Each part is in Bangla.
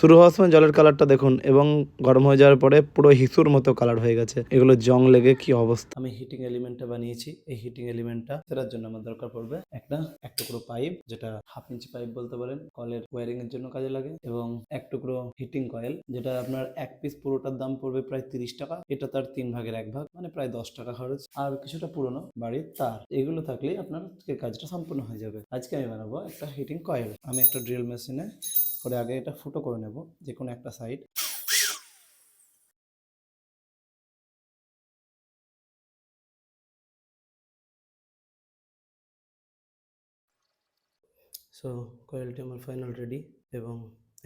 শুরু হওয়ার সময় জলের কালারটা দেখুন এবং গরম হয়ে যাওয়ার পরে পুরো হিসুর মতো কালার হয়ে গেছে। এগুলো জং লেগে কি অবস্থা? আমি হিটিং এলিমেন্টটা বানিয়েছি। এই হিটিং এলিমেন্টটা ফেরার জন্য আমার দরকার পড়বে একটা, এক টুকরো পাইপ যেটা হাফ ইঞ্চি পাইপ বলতে পারেন। কলের ওয়ারিং এর জন্য কাজে লাগে এবং এক টুকরো হিটিং কয়েল যেটা আপনার এক পিস পুরোটার দাম পড়বে প্রায় তিরিশ টাকা। এটা তার তিন ভাগের এক ভাগ মানে প্রায় দশ টাকা খরচ। আর কিছুটা পুরনো বাড়ির তার, এগুলো থাকলেই আপনার কাজটা সম্পূর্ণ হয়ে যাবে। আজকে আমি বানাবো একটা হিটিং কয়েল আমি একটা ড্রিল মেশিনে করে আগে এটা ফুটো করে নেব, যে কোনো একটা সাইড সো কয়েলটি আমার ফাইনাল রেডি এবং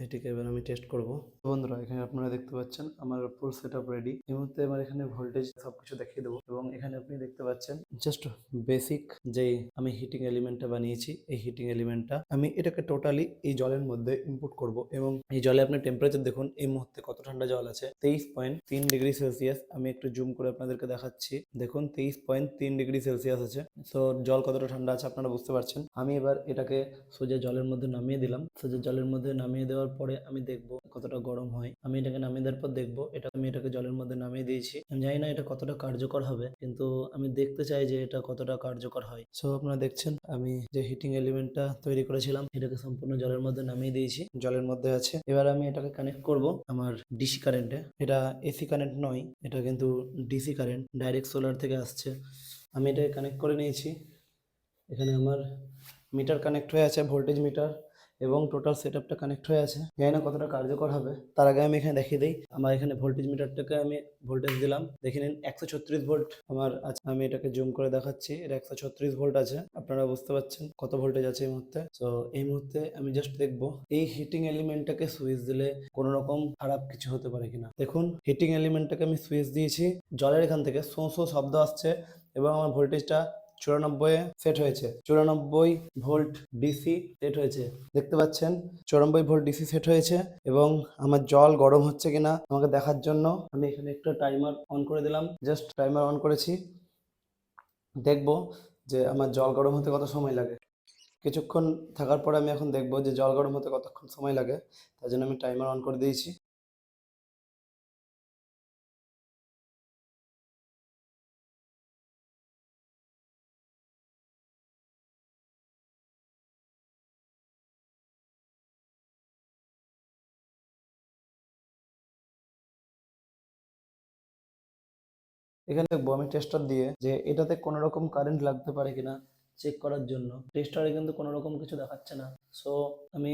এটিকে এবার আমি টেস্ট করব। বন্ধুরা, এখানে আপনারা দেখতে পাচ্ছেন আমার ফুল সেট আপ রেডি এই মুহূর্তে আমার এখানে ভোল্টেজ সবকিছু দেখিয়ে দেবো এবং এখানে আপনি দেখতে পাচ্ছেন জাস্ট বেসিক যে আমি হিটিং এলিমেন্টটা বানিয়েছি, এই হিটিং এলিমেন্টটা আমি এটাকে টোটালি এই জলের মধ্যে ইনপুট করব এবং এই জলে আপনি টেম্পারেচার দেখুন, এই মুহূর্তে কত ঠান্ডা জল আছে? তেইশ পয়েন্ট তিন ডিগ্রি সেলসিয়াস আমি একটু জুম করে আপনাদেরকে দেখাচ্ছি। দেখুন, তেইশ পয়েন্ট তিন ডিগ্রি সেলসিয়াস আছে। সো জল কতটা ঠান্ডা আছে আপনারা বুঝতে পারছেন। আমি এবার এটাকে সোজা জলের মধ্যে নামিয়ে দিলাম। সোজা জলের মধ্যে নামিয়ে দেওয়ার পরে আমি দেখব কতটা গরম হয়। আমি এটাকে নামিয়ে দেওয়ার পর দেখব, এটা আমি এটাকে জলের মধ্যে নামিয়ে দিয়েছি। আমি জানি না এটা কতটা কার্যকর হবে, কিন্তু আমি দেখতে চাই যে এটা কতটা কার্যকর হয়। সো আপনারা দেখছেন, আমি যে হিটিং এলিমেন্টটা তৈরি করেছিলাম, এটাকে সম্পূর্ণ জলের মধ্যে নামিয়ে দিয়েছি। জলের মধ্যে আছে। এবার আমি এটাকে কানেক্ট করব আমার ডিসি কারেন্টে এটা এসি কারেন্ট নয়, এটা কিন্তু ডিসি কারেন্ট ডাইরেক্ট সোলার থেকে আসছে। আমি এটাকে কানেক্ট করে নিয়েছি। এখানে আমার মিটার কানেক্ট হয়ে আছে ভোল্টেজ মিটার এবং টোটাল সেট আপটা কানেক্ট হয়ে আছে। জানি না কতটা কার্যকর হবে। তার আগে আমি এখানে দেখিয়ে দিই। আমার এখানে ভোল্টেজ মিটারটাকে আমি ভোল্টেজ দিলাম। দেখে নিন, একশো ছত্রিশ ভোল্ট আমার আছে। আমি এটাকে জুম করে দেখাচ্ছি। এটা একশো ছত্রিশ ভোল্ট আছে। আপনারা বুঝতে পারছেন কত ভোল্টেজ আছে এই মুহূর্তে। তো এই মুহূর্তে আমি জাস্ট দেখব, এই হিটিং এলিমেন্টটাকে সুইচ দিলে কোনো রকম খারাপ কিছু হতে পারে কিনা। দেখুন হিটিং এলিমেন্টটাকে আমি সুইচ দিয়েছি। জলের এখান থেকে শো শো শব্দ আসছে এবং আমার ভোল্টেজটা চুরানব্বই সেট হয়েছে। চুরানব্বই ভোল্ট ডিসি সেট হয়েছে। দেখতে পাচ্ছেন, চুরানব্বই ভোল্ট ডিসি সেট হয়েছে এবং আমার জল গরম হচ্ছে কিনা আমাকে দেখার জন্য আমি এখানে একটা টাইমার অন করে দিলাম। জাস্ট টাইমার অন করেছি। দেখব যে আমার জল গরম হতে কত সময় লাগে। কিছুক্ষণ থাকার পরে আমি এখন দেখব যে জল গরম হতে কতক্ষণ সময় লাগে। তার জন্য আমি টাইমার অন করে দিয়েছি। এখানে দেখব আমি টেস্টার দিয়ে যে এটাতে কোনো রকম কারেন্ট লাগতে পারে কিনা চেক করার জন্য। টেস্টারে কিন্তু কোনো রকম কিছু দেখাচ্ছে না। সো আমি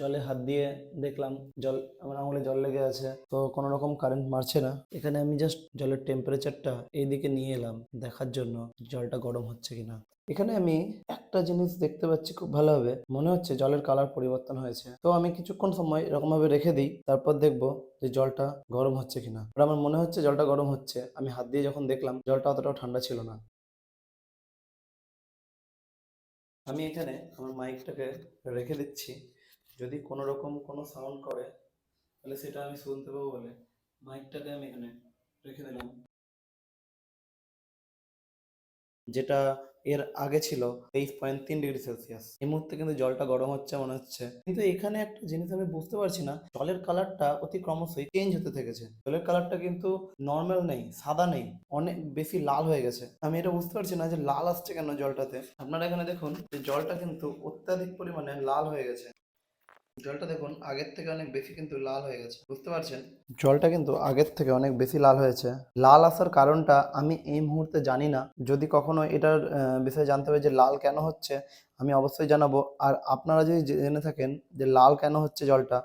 জলে হাত দিয়ে দেখলাম জল, আমার আঙুলে জল লেগে আছে, তো কোনো রকম কারেন্ট মারছে না। এখানে আমি জাস্ট জলের টেম্পারেচারটা এইদিকে নিয়ে এলাম দেখার জন্য, জলটা গরম হচ্ছে কিনা। এখানে আমি একটা জিনিস দেখতে পাচ্ছি খুব ভালোভাবে মনে হচ্ছে জলের কালার পরিবর্তন হয়েছে। তো আমি কিছুক্ষণ সময় এরকম ভাবে রেখে দিই, তারপর দেখব যে জলটা গরম হচ্ছে কিনা। আমার মনে হচ্ছে জলটা গরম হচ্ছে, আমি হাত দিয়ে যখন দেখলাম জলটা অতটাও ঠান্ডা ছিল না। আমি এখানে আমার মাইকটাকে রেখে দিচ্ছি যদি কোনো রকম কোনো সাউন্ড করে, তাহলে সেটা আমি শুনতে পাবো বলে। মাইকটাকে আমি এখানে রেখে দিলাম। যেটা এর আগে ছিল, তেইশ পয়েন্ট তিন ডিগ্রি সেলসিয়াস। এই মুহূর্তে কিন্তু জলটা গরম হচ্ছে মনে হচ্ছে। কিন্তু এখানে একটা জিনিস আমি বুঝতে পারছি না, জলের কালারটা অতি ক্রমশই চেঞ্জ হতে থেকেছে। জলের কালারটা কিন্তু নর্মাল নেই, সাদা নেই, অনেক বেশি লাল হয়ে গেছে। আমি এটা বুঝতে পারছি না যে লাল আসছে কেন জলটাতে। আপনারা এখানে দেখুন, যে জলটা কিন্তু অত্যাধিক পরিমাণে লাল হয়ে গেছে। জলটা দেখুন, আগের থেকে অনেক বেশি কিন্তু লাল হয়ে গেছে। বুঝতে পারছেন? জলটা কিন্তু আগের থেকে অনেক বেশি লাল হয়েছে। লাল আসার কারণটা আমি এই মুহূর্তে জানি না। যদি কখনো এটার বিষয়ে জানতে হবে যে লাল কেন হচ্ছে, আমি অবশ্যই জানাব। আর আপনারা যদি জেনে থাকেন যে লাল কেন হচ্ছে জলটা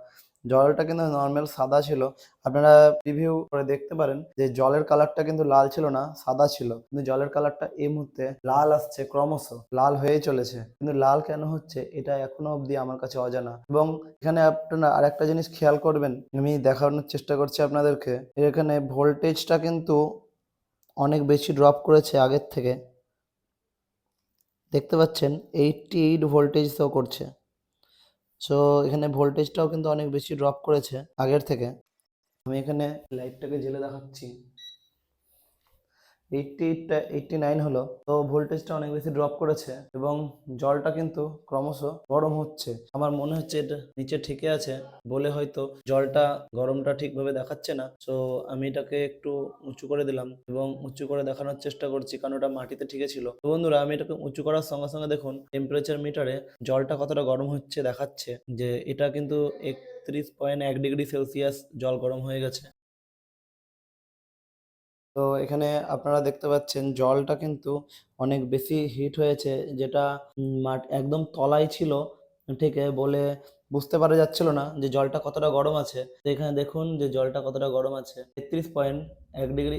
জলটা কিন্তু নর্মাল সাদা ছিল। আপনারা রিভিউ করে দেখতে পারেন যে জলের কালারটা কিন্তু লাল ছিল না, সাদা ছিল। কিন্তু জলের কালারটা এই মুহূর্তে লাল আসছে ক্রমশ, লাল হয়ে চলেছে। কিন্তু লাল কেন হচ্ছে এটা এখনও অবধি আমার কাছে অজানা। এবং এখানে আপনারা আরেকটা জিনিস খেয়াল করবেন, আমি দেখানোর চেষ্টা করছি আপনাদেরকে। এখানে ভোল্টেজটা কিন্তু অনেক বেশি ড্রপ করেছে আগের থেকে। দেখতে পাচ্ছেন এইটটি এইট ভোল্টেজ তো করছে। সো এখানে ভোল্টেজটাও কিন্তু অনেক বেশি ড্রপ করেছে আগের থেকে। আমি এখানে লাইটটাকে জেলে দেখাচ্ছি। এইটটি এইটটি নাইন হলো। তো ভোল্টেজটা অনেক বেশি ড্রপ করেছে এবং জলটা কিন্তু ক্রমশ গরম হচ্ছে। আমার মনে হচ্ছে এটা নিচে ঠিকই আছে বলে হয়তো জলটা গরমটা ঠিকভাবে দেখাচ্ছে না। তো আমি এটাকে একটু উঁচু করে দিলাম এবং উঁচু করে দেখানোর চেষ্টা করছি কারণ ওটা মাটিতে ঠিকই ছিল। তো বন্ধুরা, আমি এটাকে উঁচু করার সঙ্গে সঙ্গে দেখুন টেম্পারেচার মিটারে জলটা কতটা গরম হচ্ছে দেখাচ্ছে যে এটা কিন্তু একত্রিশ পয়েন্ট এক ডিগ্রি সেলসিয়াস জল গরম হয়ে গেছে। তো এখানে আপনারা দেখতে পাচ্ছেন জলটা কিন্তু অনেক বেশি হিট হয়েছে, যেটা মাঠ একদম তলায় ছিল, ঠিক বলে বুঝতে পারা যাচ্ছিল না যে জলটা কতটা গরম আছে। এখানে দেখুন যে জলটা কতটা গরম আছে। তেত্রিশ পয়েন্ট এক ডিগ্রি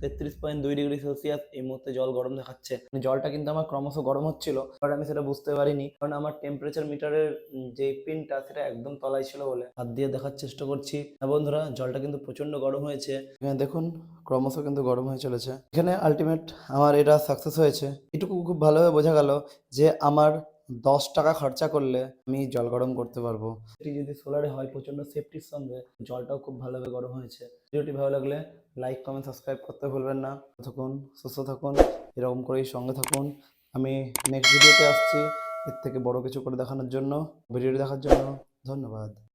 তেত্রিশ পয়েন্ট দুই ডিগ্রি সেলসিয়াস এই মুহূর্তে জল গরম দেখাচ্ছে। মানে জলটা কিন্তু আমার ক্রমশ গরম হচ্ছিল, বাট আমি সেটা বুঝতে পারিনি, কারণ আমার টেম্পারেচার মিটারের যে পিনটা সেটা একদম তলায় ছিল বলে হাত দিয়ে দেখার চেষ্টা করছি। হ্যাঁ বন্ধুরা, জলটা কিন্তু প্রচণ্ড গরম হয়েছে। দেখুন, ক্রমশ কিন্তু গরম হয়ে চলেছে। এখানে আলটিমেট আমার এটা সাকসেস হয়েছে। এটুকু খুব ভালোভাবে বোঝা গেল যে আমার দশ টাকা খরচা করলে আমি জল গরম করতে পারব। এটি যদি সোলারে হয় প্রচণ্ড সেফটির সঙ্গে জলটাও খুব ভালোভাবে গরম হয়েছে। ভিডিওটি ভালো লাগলে লাইক কমেন্ট সাবস্ক্রাইব করতে ভুলবেন না। থাকুন, সুস্থ থাকুন, এরকম করেই সঙ্গে থাকুন। আমি নেক্সট ভিডিওতে আসছি। এর থেকে বড় কিছু করে দেখানোর জন্য ভিডিওটি দেখার জন্য ধন্যবাদ।